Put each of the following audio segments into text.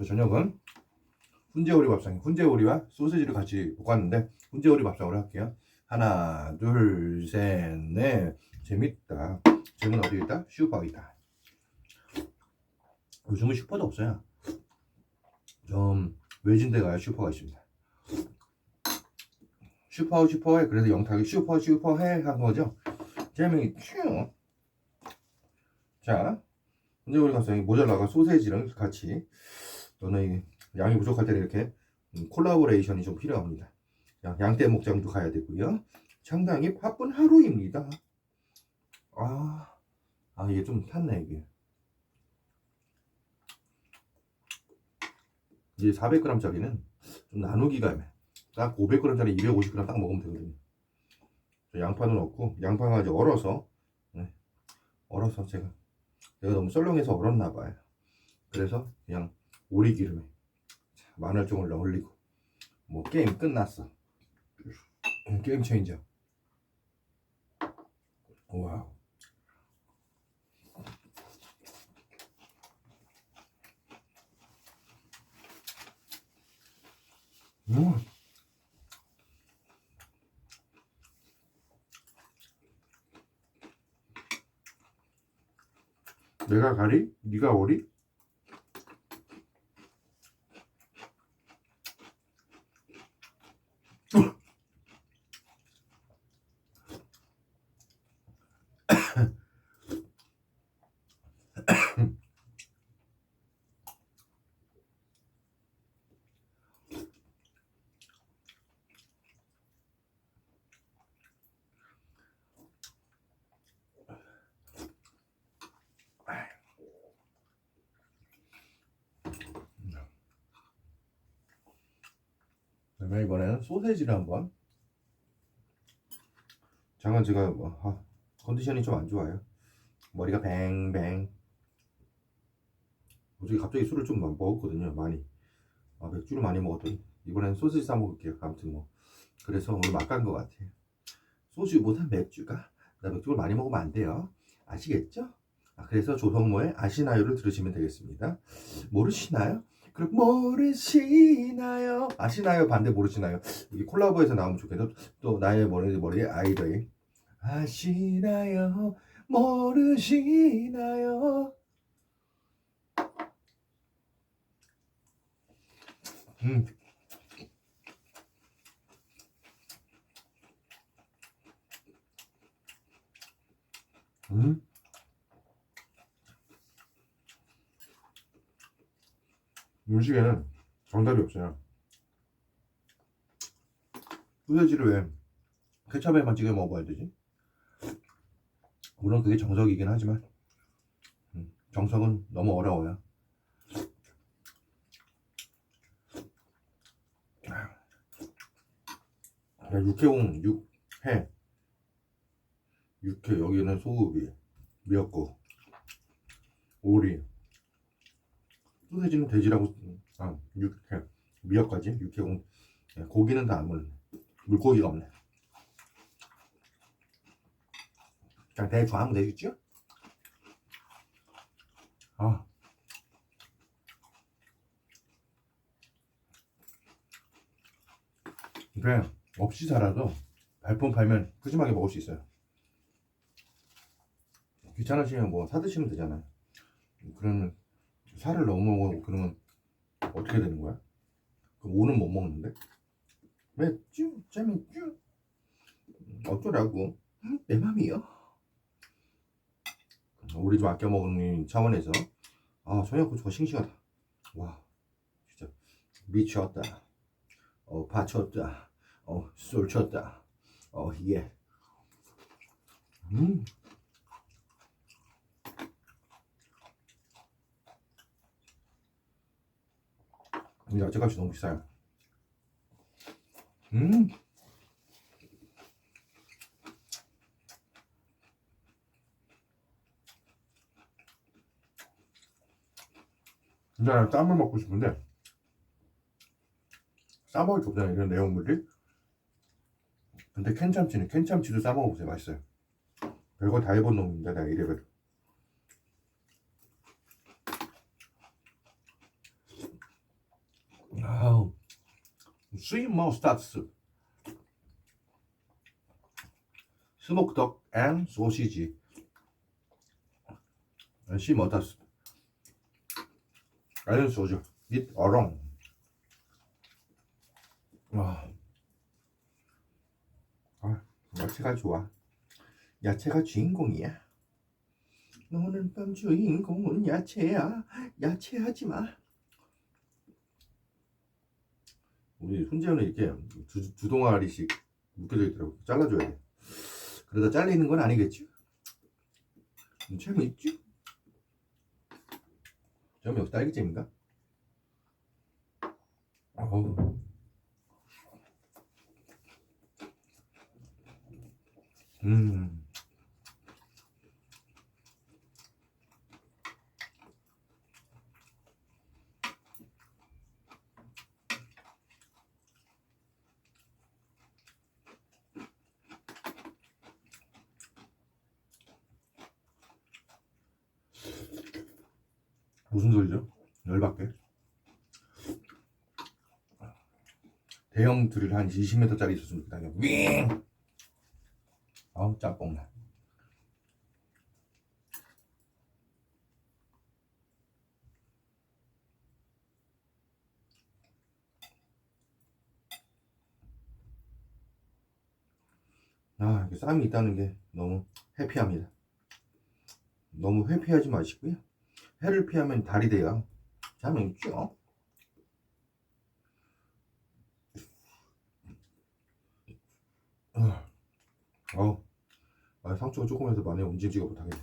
그리고 저녁은 훈제오리 밥상, 훈제오리와 소세지를 같이 볶았는데 훈제오리 밥상으로 할게요. 하나, 둘, 셋, 넷. 재밌다. 잼은 어디 있다? 슈퍼 있다. 요즘은 슈퍼도 없어요. 좀 외진 데 가야 슈퍼가 있습니다. 슈퍼 슈퍼해 그래서 영탁이 슈퍼 슈퍼해 한 거죠. 재명이 큐. 자, 가서 이 모자라가 소세지랑 같이 너는 이 양이 부족할 때는 이렇게 음, 콜라보레이션이 좀 필요합니다. 양, 양떼 목장도 가야 되고요. 상당히 바쁜 하루입니다. 아, 아 이게 좀 탔네 이게. 이제 400g짜리는 좀 나누기가 애매. 딱 500g짜리 250g 딱 먹으면 되거든요. 저 양파도 넣고 양파가 이제 얼어서 네, 얼어서 제가 내가 너무 썰렁해서 얼었나 봐요. 그래서 그냥 오리기름에 마늘종을 올리고 뭐 게임 끝났어. 게임 체인저. 와우. 음. 내가 가리? 네가 오리? 그러면 이번에는 소세지를 한번. 잠깐 제가 뭐, 아, 컨디션이 좀 안 좋아요. 머리가 뱅뱅. 어제 갑자기 술을 좀 먹었거든요. 많이. 아, 맥주를 많이 먹었더니 이번엔 소세지 사 먹을게요. 아무튼 뭐 그래서 오늘 막간 것 같아요. 소주보다 맥주가 나 맥주를 많이 먹으면 안 돼요. 아시겠죠? 아, 그래서 조성모의 아시나요를 들으시면 되겠습니다. 모르시나요? 그럼 모르시나요? 아시나요? 반대 모르시나요? 여기 콜라보에서 나오면 좋겠어. 또 나의 머리 머리에 아이더의 아시나요? 모르시나요? 음. 음. 음식에는 정답이 없어요. 소세지를 왜 케첩에만 찍어 먹어야 되지? 물론 그게 정석이긴 하지만 음, 정석은 너무 어려워요. 야, 육회공 육회 육회 여기는 소고기 미역국 오리 소세지는 돼지라고 아 육회 미역까지 육회공. 예, 고기는 다 안 먹네. 물고기가 없네. 그냥 대충 하면 되겠죠? 아. 그래 없이 살아도 발품 팔면 푸짐하게 먹을 수 있어요. 귀찮으시면 뭐 사드시면 되잖아요. 그러면 살을 너무 먹고 그러면 어떻게 되는 거야? 그럼 오는 못 먹는데? 맥주 재밌죠? 어쩌라고? 내 맘이요? 우리 좀 아껴 먹는 차원에서. 아 청양고추가 싱싱하다. 와 진짜 미쳤다. 어 받쳤다. 쳤다. 어 예. 음 근데 야채값이 너무 비싸요. 음. 진짜 쌈을 먹고 싶은데 싸먹을 게 없잖아요 이런 내용물이 근데 캔참치는 캔참치도 싸먹어보세요 맛있어요 별거 다 해본 놈입니다 내가 이래봬도 스윗 머스타드 숲 스모크 덕 앤 소시지. 스윗 머스타드 숲 알렌 소주 및 어롱. 와 아, 야채가 좋아. 야채가 주인공이야? 너는 밤 주인공은 야채야. 야채하지 마 우리 손재현은 이렇게 두, 두 동아리씩 묶여져 있더라고 잘라줘야 돼 그러다 잘리는 건 아니겠지? 재미있지? 재미없다 딸기잼인가? 어우 음 무슨 소리죠? 열받게. 대형 드릴 한 20m짜리 있었으면 좋겠다 윙! 아우 짬뽕나 아 쌈이 있다는 게 너무 해피합니다. 너무 회피하지 마시고요 해를 피하면 달이 돼요. 잠이 있죠. 어, 아, 상추가 조금 해서 많이 움직이지가 못하겠네.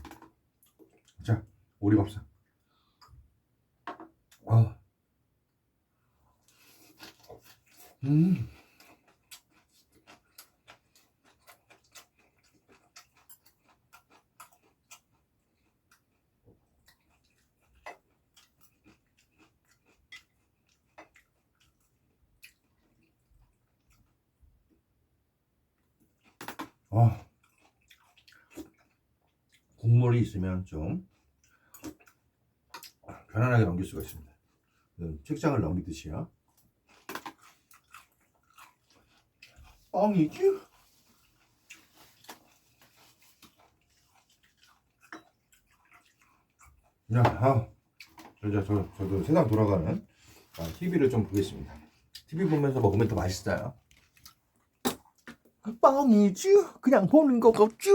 자, 오리밥상. 아, 음, 아, 국물이 있으면 좀 편안하게 넘길 수가 있습니다. 음, 책장을 넘기듯이요. 뻥이지? 야, 아, 저, 저, 저, 저도 세상 돌아가는 아, TV를 좀 보겠습니다. TV 보면서 먹으면 더 맛있어요. 뻥이지 그냥 보는 거 없죠